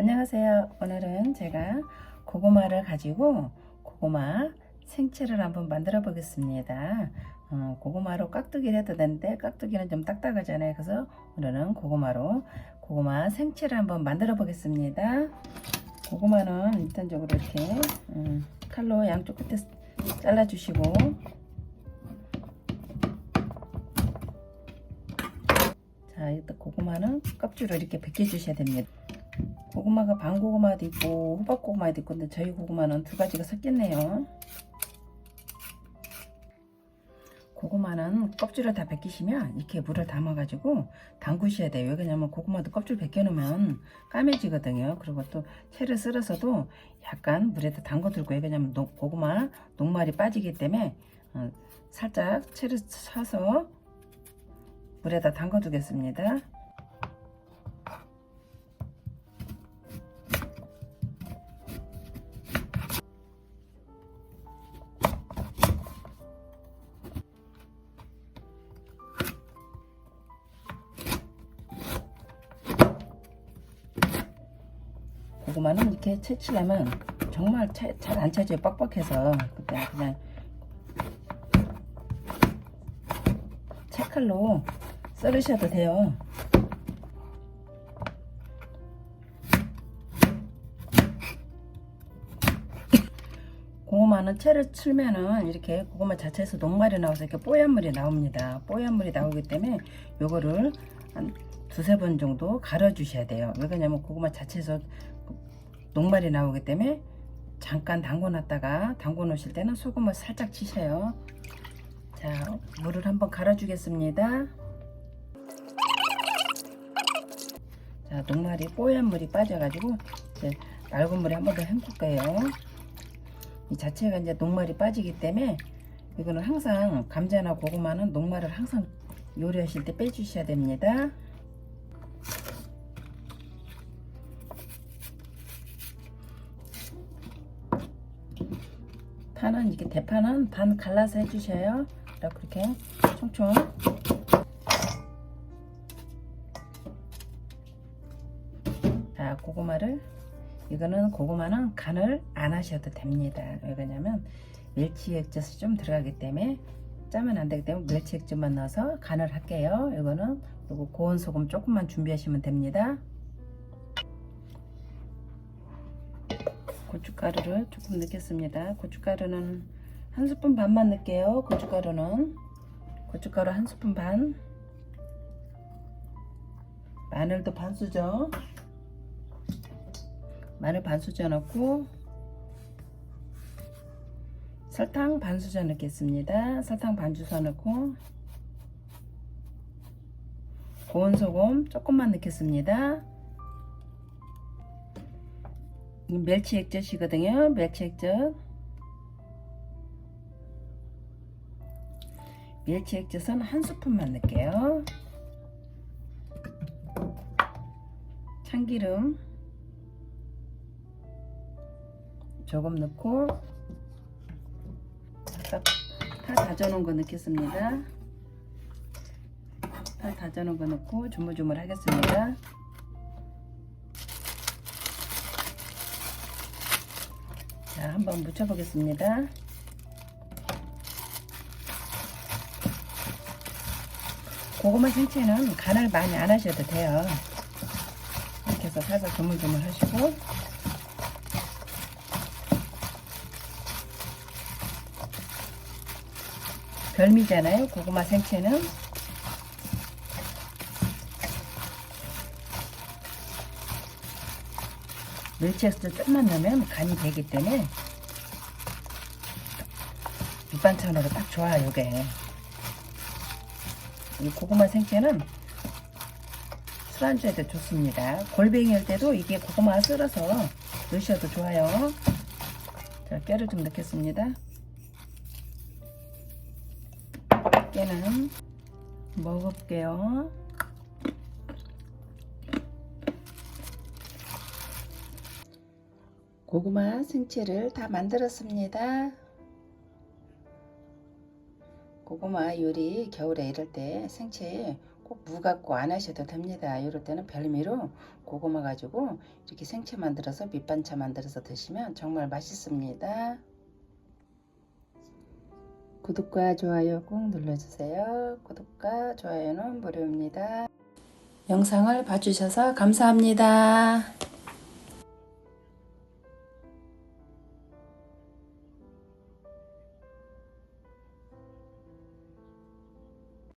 안녕하세요. 오늘은 제가 고구마를 가지고 고구마 생채를 한번 만들어 보겠습니다. 어, 고구마로 깍두기를 해도 되는데 깍두기는 좀 딱딱하잖아요. 그래서 오늘은 고구마로 고구마 생채를 한번 만들어 보겠습니다. 고구마는 일단적으로 이렇게 음, 칼로 양쪽 끝에 잘라 주시고 자, 일단 고구마는 껍질을 이렇게 벗겨 주셔야 됩니다. 고구마가 반 고구마도 있고 호박 고구마도 있고 근데 저희 고구마는 두 가지가 섞였네요. 고구마는 껍질을 다 벗기시면 이렇게 물을 담아 가지고 담그셔야 돼요. 왜냐면 고구마도 껍질 벗겨 놓으면 까매지거든요. 그리고 또 채를 썰어서도 약간 물에다 담궈두고 왜냐면 녹- 고구마 녹말이 빠지기 때문에 어, 살짝 채를 사서 물에다 담궈 두겠습니다. 고구마는 이렇게 채치려면 정말 잘안 쳐져요. 뻑뻑해서. 그때 그냥 채칼로 썰으셔도 돼요. 고구마는 채를 틀면은 이렇게 고구마 자체에서 녹말이 나와서 이렇게 뽀얀 물이 나옵니다. 뽀얀 물이 나오기 때문에 요거를 한 두세 번 정도 갈아 주셔야 돼요. 왜 그러냐면 고구마 자체에서 녹말이 나오기 때문에 잠깐 담궈 놨다가 담궈 놓으실 때는 소금을 살짝 치셔요. 자 물을 한번 갈아 주겠습니다. 자 녹말이 뽀얀 물이 빠져 가지고 이제 맑은 물에 한 번 더 헹굴 거예요. 이 자체가 이제 녹말이 빠지기 때문에 이거는 항상 감자나 고구마는 녹말을 항상 요리하실 때 빼주셔야 됩니다 파는 이렇게 대파는 반 갈라서 해주셔요. 이렇게 총총. 자, 고구마를 이거는 고구마는 간을 안 하셔도 됩니다. 왜 그러냐면 멸치 액젓이 좀 들어가기 때문에 짜면 안 되기 때문에 멸치 액젓만 넣어서 간을 할게요. 이거는 그리고 고운 소금 조금만 준비하시면 됩니다. 고춧가루를 조금 넣겠습니다. 고춧가루는 한 스푼 반만 넣을게요. 고춧가루는 고춧가루 한 스푼 반 마늘도 반 수저 마늘 반 수저 넣고 설탕 반 수저 넣겠습니다. 설탕 반 주서 넣고 고운 소금 조금만 넣겠습니다. 이 멸치 액젓이거든요. 멸치 액젓. 멸치 액젓은 한 스푼만 넣을게요. 참기름 조금 넣고 파 다져놓은 거 넣겠습니다. 파 다져놓은 거 넣고 조물조물 하겠습니다. 자, 한번 묻혀보겠습니다. 고구마 생채는 간을 많이 안 하셔도 돼요. 이렇게 해서 살살 조물조물 하시고 별미잖아요. 고구마 생채는 멸치액젓 조금만 넣으면 간이 되기 때문에 밑반찬으로 딱 좋아요 요게. 이 고구마 생채는 술안주에도 좋습니다. 골뱅이 할 때도 이게 고구마 썰어서 넣으셔도 좋아요. 자 깨를 좀 넣겠습니다. 깨는 먹을게요 고구마 생채를 다 만들었습니다. 고구마 요리 겨울에 이럴 때 생채 꼭 무 갖고 안 하셔도 됩니다. 이럴 때는 별미로 고구마 가지고 이렇게 생채 만들어서 밑반찬 만들어서 드시면 정말 맛있습니다. 구독과 좋아요 꼭 눌러주세요. 구독과 좋아요는 무료입니다. 영상을 봐주셔서 감사합니다.